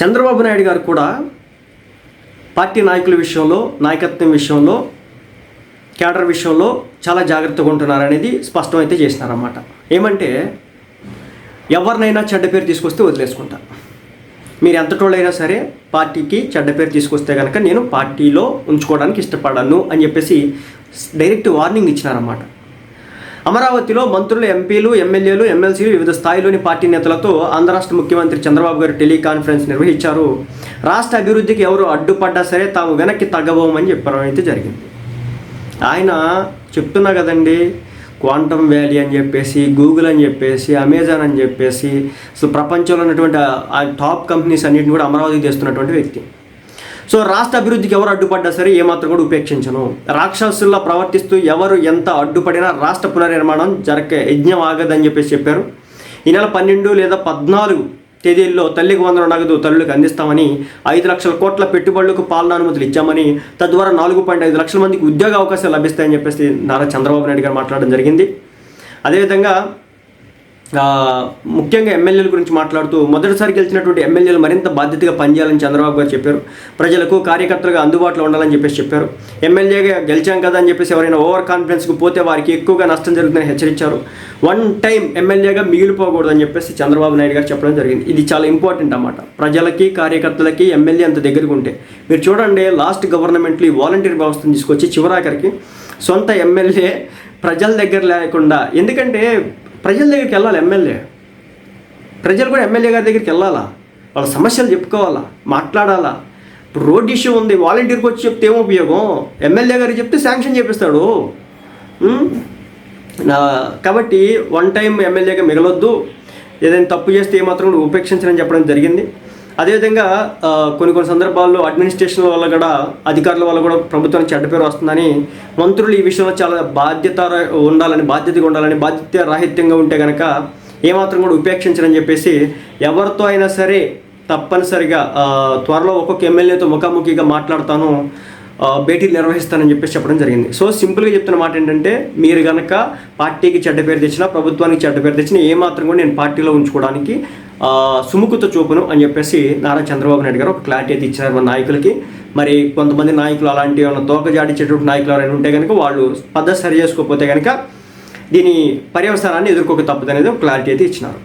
చంద్రబాబు నాయుడు గారు కూడా పార్టీ నాయకుల విషయంలో నాయకత్వం విషయంలో క్యాడర్ విషయంలో చాలా జాగ్రత్తగా ఉంటున్నారనేది స్పష్టమైతే చేసినారన్నమాట. ఏమంటే ఎవరినైనా చెడ్డ పేరు తీసుకొస్తే వదిలేసుకుంటా. మీరు ఎంతటోళ్ళైనా సరే పార్టీకి చెడ్డ పేరు తీసుకొస్తే కనుక నేను పార్టీలో ఉంచుకోవడానికి ఇష్టపడను అని చెప్పేసి డైరెక్ట్ వార్నింగ్ ఇచ్చినారన్నమాట. అమరావతిలో మంత్రులు ఎంపీలు ఎమ్మెల్యేలు ఎమ్మెల్సీలు వివిధ స్థాయిలోని పార్టీ నేతలతో ఆంధ్ర రాష్ట్ర ముఖ్యమంత్రి చంద్రబాబు గారు టెలికాన్ఫరెన్స్ నిర్వహించారు. రాష్ట్ర అభివృద్ధికి ఎవరు అడ్డుపడ్డా సరే తాము వెనక్కి తగ్గబోమని చెప్పడం అయితే జరిగింది. ఆయన చెప్తున్నా కదండి క్వాంటమ్ వ్యాలీ అని చెప్పేసి గూగుల్ అని చెప్పేసి అమెజాన్ అని చెప్పేసి సో ప్రపంచంలో ఉన్నటువంటి ఆ టాప్ కంపెనీస్ అన్నింటిని కూడా అమరావతికి తెస్తున్నటువంటి వ్యక్తి. సో రాష్ట్ర అభివృద్ధికి ఎవరు అడ్డుపడ్డా సరే ఏమాత్రం కూడా ఉపేక్షించను. రాక్షసుల్లా ప్రవర్తిస్తూ ఎవరు ఎంత అడ్డుపడినా రాష్ట్ర పునర్నిర్మాణం జరగ యజ్ఞం ఆగదని చెప్పేసి చెప్పారు. ఈ నెల పన్నెండు లేదా పద్నాలుగు తేదీల్లో తల్లికి వందల నగదు తల్లులకు అందిస్తామని ఐదు లక్షల కోట్ల పెట్టుబడులకు పాలన అనుమతులు ఇచ్చామని తద్వారా నాలుగు పాయింట్ ఐదు లక్షల మందికి ఉద్యోగ అవకాశాలు లభిస్తాయని చెప్పేసి నారా చంద్రబాబు నాయుడు గారు మాట్లాడడం జరిగింది. అదేవిధంగా ముఖ్యంగా ఎమ్మెల్యేల గురించి మాట్లాడుతూ మొదటిసారి గెలిచినటువంటి ఎమ్మెల్యేలు మరింత బాధ్యతగా పనిచేయాలని చంద్రబాబు గారు చెప్పారు. ప్రజలకు కార్యకర్తలుగా అందుబాటులో ఉండాలని చెప్పేసి చెప్పారు. ఎమ్మెల్యేగా గెలిచాం కదా అని చెప్పేసి ఎవరైనా ఓవర్ కాన్ఫిడెన్స్కి పోతే వారికి ఎక్కువగా నష్టం జరుగుతుందని హెచ్చరించారు. వన్ టైం ఎమ్మెల్యేగా మిగిలిపోకూడదని చెప్పేసి చంద్రబాబు నాయుడు గారు చెప్పడం జరిగింది. ఇది చాలా ఇంపార్టెంట్ అన్నమాట. ప్రజలకి కార్యకర్తలకి ఎమ్మెల్యే అంత దగ్గరకు ఉంటే. మీరు చూడండి లాస్ట్ గవర్నమెంట్లో ఈ వాలంటీర్ వ్యవస్థను తీసుకొచ్చి చివరాఖరికి సొంత ఎమ్మెల్యే ప్రజల దగ్గర లేకుండా ఎందుకంటే ప్రజల దగ్గరికి వెళ్ళాలి ఎమ్మెల్యే. ప్రజలు కూడా ఎమ్మెల్యే గారి దగ్గరికి వెళ్ళాలా? వాళ్ళ సమస్యలు చెప్పుకోవాలా? మాట్లాడాలా? ఇప్పుడు రోడ్ ఇష్యూ ఉంది వాలంటీర్కి వచ్చి చెప్తే ఏం ఉపయోగం? ఎమ్మెల్యే గారికి చెప్తే శాంక్షన్ చేపిస్తాడు. కాబట్టి వన్ టైం ఎమ్మెల్యేగా మిగలొద్దు. ఏదైనా తప్పు చేస్తే ఏమాత్రం కూడా ఉపేక్షించని చెప్పడం జరిగింది. అదేవిధంగా కొన్ని కొన్ని సందర్భాల్లో అడ్మినిస్ట్రేషన్ వల్ల కూడా అధికారుల వల్ల కూడా ప్రభుత్వానికి చెడ్డ పేరు వస్తుందని మంత్రులు ఈ విషయంలో చాలా బాధ్యత ఉండాలని బాధ్యతగా ఉండాలని బాధ్యత రాహిత్యంగా ఉంటే కనుక ఏమాత్రం కూడా ఉపేక్షించరని చెప్పేసి ఎవరితో అయినా సరే తప్పనిసరిగా త్వరలో ఒక్కొక్క ఎమ్మెల్యేతో ముఖాముఖిగా మాట్లాడతాను భేటీలు నిర్వహిస్తానని చెప్పేసి చెప్పడం జరిగింది. సో సింపుల్గా చెప్తున్న మాట ఏంటంటే మీరు కనుక పార్టీకి చెడ్డ పేరు తెచ్చినా ప్రభుత్వానికి చెడ్డ పేరు తెచ్చినా ఏమాత్రం కూడా నేను పార్టీలో ఉంచుకోవడానికి సుముఖత చూపును అని చెప్పేసి నారా చంద్రబాబు నాయుడు గారు ఒక క్లారిటీ అయితే ఇచ్చినారు మన నాయకులకి. మరి కొంతమంది నాయకులు అలాంటి ఏమైనా నాయకులు ఎవరైనా ఉంటే కనుక వాళ్ళు పద్ధతి సరి చేసుకోకపోతే కనుక దీని పర్యవసానాన్ని ఎదుర్కోక తప్పదనేది ఒక క్లారిటీ అయితే ఇచ్చినారు.